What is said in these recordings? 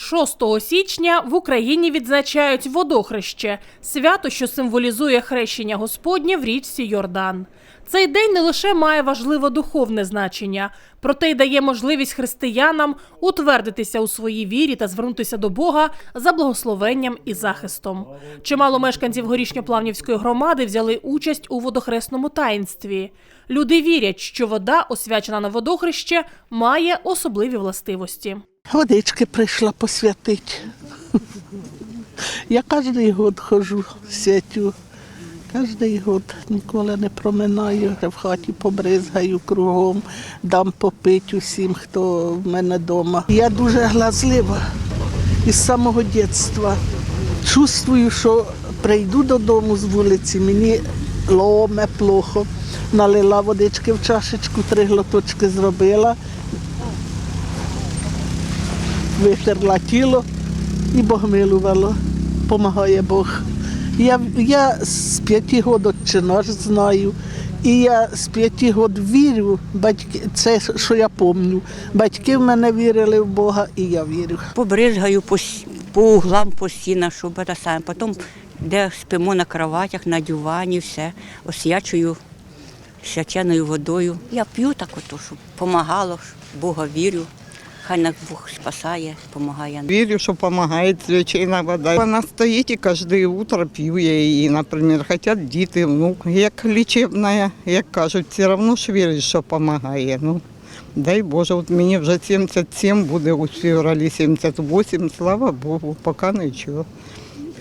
6 січня в Україні відзначають водохреще свято, що символізує хрещення Господнє в річці Йордан. Цей день не лише має важливе духовне значення, проте й дає можливість християнам утвердитися у своїй вірі та звернутися до Бога за благословенням і захистом. Чимало мешканців горішньоплавнівської громади взяли участь у водохресному таїнстві. Люди вірять, що вода, освячена на водохреще, має особливі властивості. Водички прийшла посвятити. Я кожен год ходжу, святю. Кожен год ніколи не проминаю. В хаті побризгаю кругом, дам попити усім, хто в мене вдома. Я дуже глазлива із самого дитинства. Чувствую, що прийду додому з вулиці, мені ломе плохо. Налила водички в чашечку, три глоточки зробила, витерла тіло і Бог милувало. Помагає Бог. Я, я з п'яти років чи наш знаю. І я з п'яти років вірю, батьки, це що я пам'ятаю. Батьки в мене вірили в Бога, і я вірю. побризгаю по, по углам, по стінах, щоб це саме. Потім, де спимо на кроватях, на дивані, все, освячую свяченою водою. Я п'ю так ото, щоб допомагало, Бога вірю. Хай нас Бог спасає, допомагає. Вірю, що допомагає свячена вода. Вона стоїть і кожне утро п'ю її, наприклад, хочуть діти, внук. Як лічебна, як кажуть, все одно ж вірю, що допомагає. Ну, дай Боже, от мені вже 77 буде у февралі 78, слава Богу, поки нічого.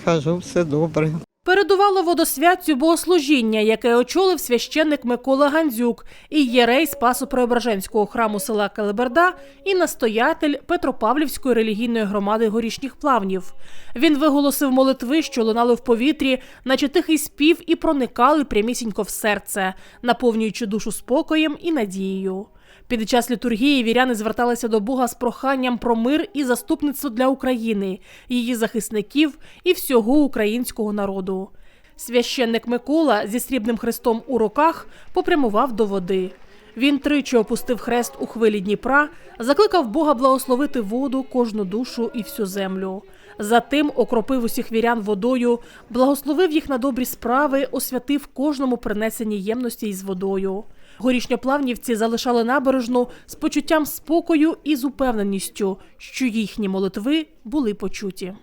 Хожу, все добре. Передувало водосвятцю богослужіння, яке очолив священник Микола Гандзюк і єрей Спасо-Преображенського храму села Келеберда і настоятель Петропавлівської релігійної громади горішніх плавнів. Він виголосив молитви, що лунали в повітрі, наче тихий спів і проникали прямісінько в серце, наповнюючи душу спокоєм і надією. Під час літургії віряни зверталися до Бога з проханням про мир і заступництво для України, її захисників і всього українського народу. Священник Микола зі срібним хрестом у руках попрямував до води. Він тричі опустив хрест у хвилі Дніпра, закликав Бога благословити воду, кожну душу і всю землю. Затим окропив усіх вірян водою, благословив їх на добрі справи, освятив кожному принесеній ємності із водою. Горішньоплавнівці залишали набережну з почуттям спокою і з упевненістю, що їхні молитви були почуті.